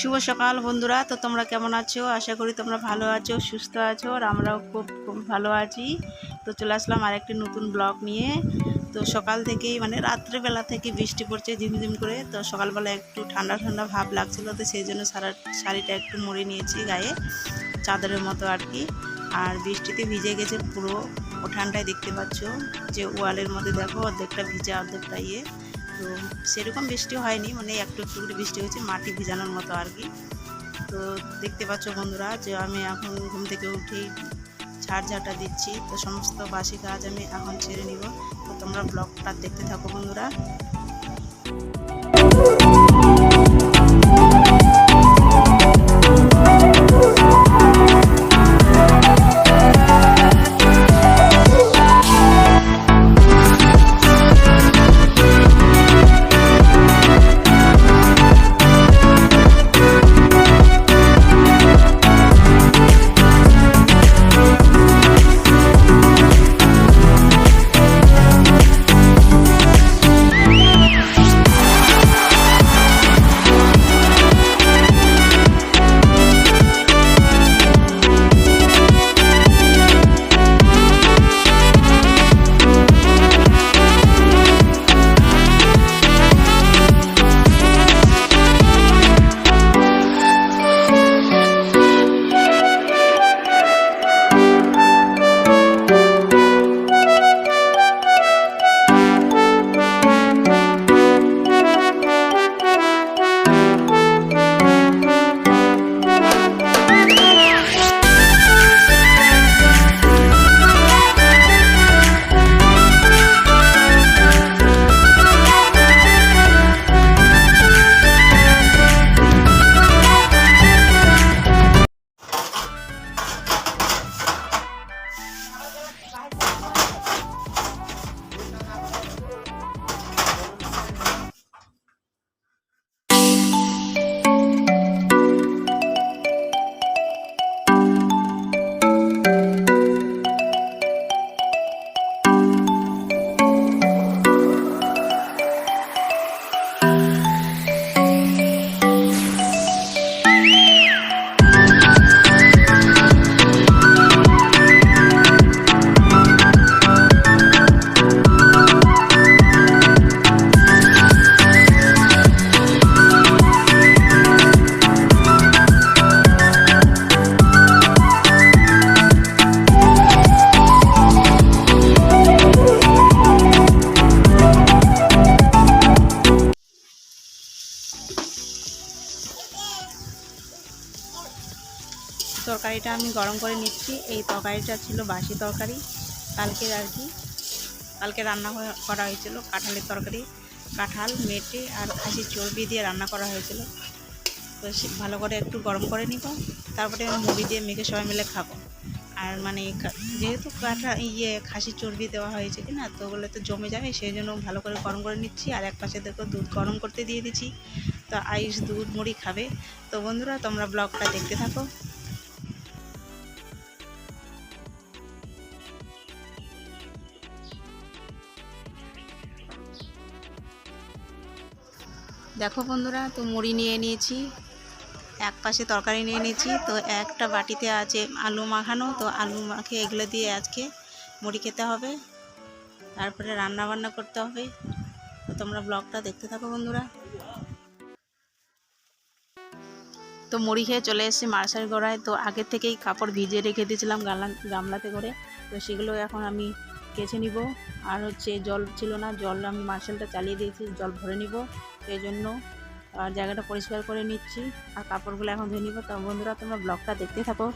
শুভ সকাল বন্ধুরা। তো তোমরা কেমন আছো? আশা করি তোমরা ভালো আছো, সুস্থ আছো, আর আমরাও খুব ভালো আছি। তো চলে আসলাম আর একটি নতুন ব্লগ নিয়ে। তো সকাল থেকেই মানে রাত্রেবেলা থেকে বৃষ্টি পড়ছে ঝিমঝিম করে। তো সকালবেলা একটু ঠান্ডা ঠান্ডা ভাব লাগছিল, তো সেই জন্য সারা, শাড়িটা একটু মরে নিয়েছি গায়ে, চাদরের মতো আর কি। আর বৃষ্টিতে ভিজে গেছে পুরো। উঠানটায় দেখতে পাচ্ছ, যে ওয়ালের মধ্যে দেখো, অর্ধেকটা ভিজা, অর্ধেকটা ইয়ে। তো সেরকম বৃষ্টি হয়নি মানে একটু একটু করে বৃষ্টি হয়েছে, মাটি ভিজানোর মতো আর কি। তো দেখতে পাচ্ছ বন্ধুরা যে আমি এখন ঘুম থেকে উঠেই ঝাড় ঝাড়টা দিচ্ছি, তো সমস্ত বাসি কাজ আমি এখন ছেড়ে নিব। তো তোমরা ব্লগটা দেখতে থাকো বন্ধুরা। তরকারিটা আমি গরম করে নিচ্ছি। এই তরকারিটা ছিল বাসি তরকারি। কালকের আর কি, কালকে রান্না করা হয়েছিল কাঁঠালের তরকারি। কাঁঠাল, মেটে আর খাসির চর্বি দিয়ে রান্না করা হয়েছিল। তো ভালো করে একটু গরম করে নিব। তারপরে মুড়ি দিয়ে মেখে সবাই মিলে খাব। আর মানে যেহেতু কাঁঠা ইয়ে খাসির চর্বি দেওয়া হয়েছে কি না তো ওগুলো তো জমে যাবে, সেই জন্য ভালো করে গরম করে নিচ্ছি। আর এক পাশে দেখো দুধ গরম করতে দিয়ে দিচ্ছি। তো আইস দুধ মুড়ি খাবে। তো বন্ধুরা, তোমরা ব্লগটা দেখতে থাকো। দেখো বন্ধুরা, তো মুড়ি নিয়ে নিয়েছি, এক পাশে তরকারি নিয়ে নিয়েছি, তো একটা বাটিতে আছে আলু মাখানো, তো আলু মাখে এগুলো দিয়ে আজকে মুড়ি খেতে হবে। তারপরে রান্না বান্না করতে হবে। তো তোমরা ব্লগটা দেখতে থাকো বন্ধুরা। তো মুড়ি খেয়ে চলে এসেছি মার্শাল গড়ায়, তো আগের থেকেই কাপড় ভিজিয়ে রেখে দিয়েছিলাম গামলা গামলাতে করে। তো সেগুলো এখন আমি কেচে নিব। আর হচ্ছে জল ছিল না, জল আমি মার্শালটা চালিয়ে দিয়েছি, জল ভরে নিব। সেই জন্য আর জায়গাটা পরিষ্কার করে নিচ্ছি। আর কাপড়গুলো এখন ধুয়ে নিব। তো বন্ধুরা, তোমরা ব্লগটা দেখতে থাকো।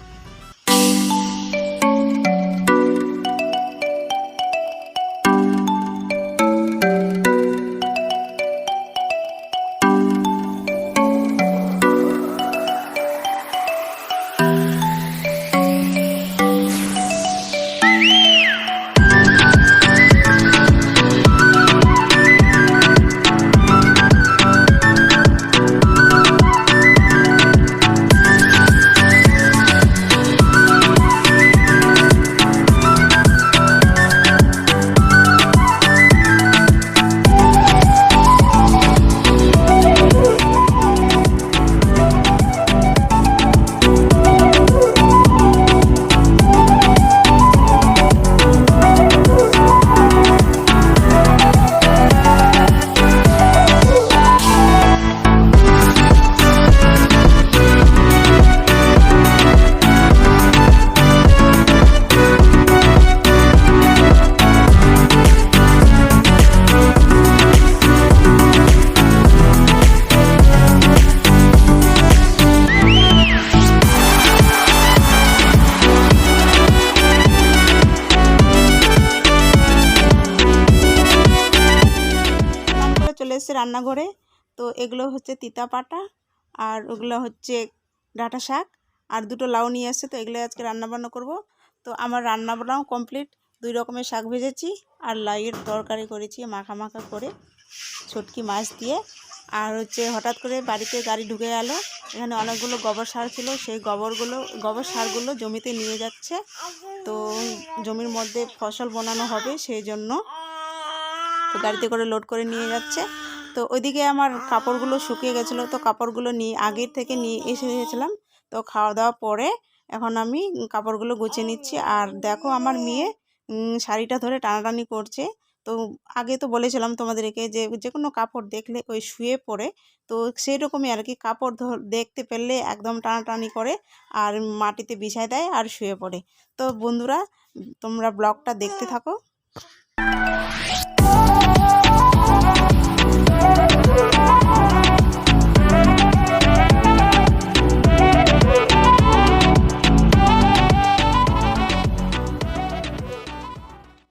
রান্নাঘরে। তো এগুলো হচ্ছে তিতা পাটা, আর ওগুলো হচ্ছে ডাঁটা শাক, আর দুটো লাউ নিয়ে আসছে তো এগুলো আজকে রান্নাবান্না করব। তো আমার রান্নাবান্নাও কমপ্লিট, দুই রকমের শাক ভেজেছি, আর লাউয়ের তরকারি করেছি মাখা মাখা করে, ছটকি মাছ দিয়ে। আর হচ্ছে হঠাৎ করে বাড়িতে গাড়ি ঢুকে গেল, এখানে অনেকগুলো গোবর সার ছিল, সেই গোবরগুলো, গোবর সারগুলো জমিতে নিয়ে যাচ্ছে। তো জমির মধ্যে ফসল বানানো হবে, সেই জন্য তো গাড়িতে করে লোড করে নিয়ে যাচ্ছে। তো ওইদিকে আমার কাপড়গুলো শুকিয়ে গেছিল, তো কাপড়গুলো নিয়ে, আগের থেকে নিয়ে এসে গেছিলাম তো খাওয়া দাওয়া পরে এখন আমি কাপড়গুলো গুছিয়ে নিচ্ছি। আর দেখো আমার মেয়ে শাড়িটা ধরে টানাটানি করছে। তো আগে তো বলেছিলাম তোমাদেরকে যে যে কোনো কাপড় দেখলে ওই শুয়ে পড়ে। তো সেই রকমই আর কি, কাপড় ধর দেখতে পেলে একদম টানাটানি করে আর মাটিতে বিছায় দেয় আর শুয়ে পড়ে। তো বন্ধুরা তোমরা ব্লগটা দেখতে থাকো।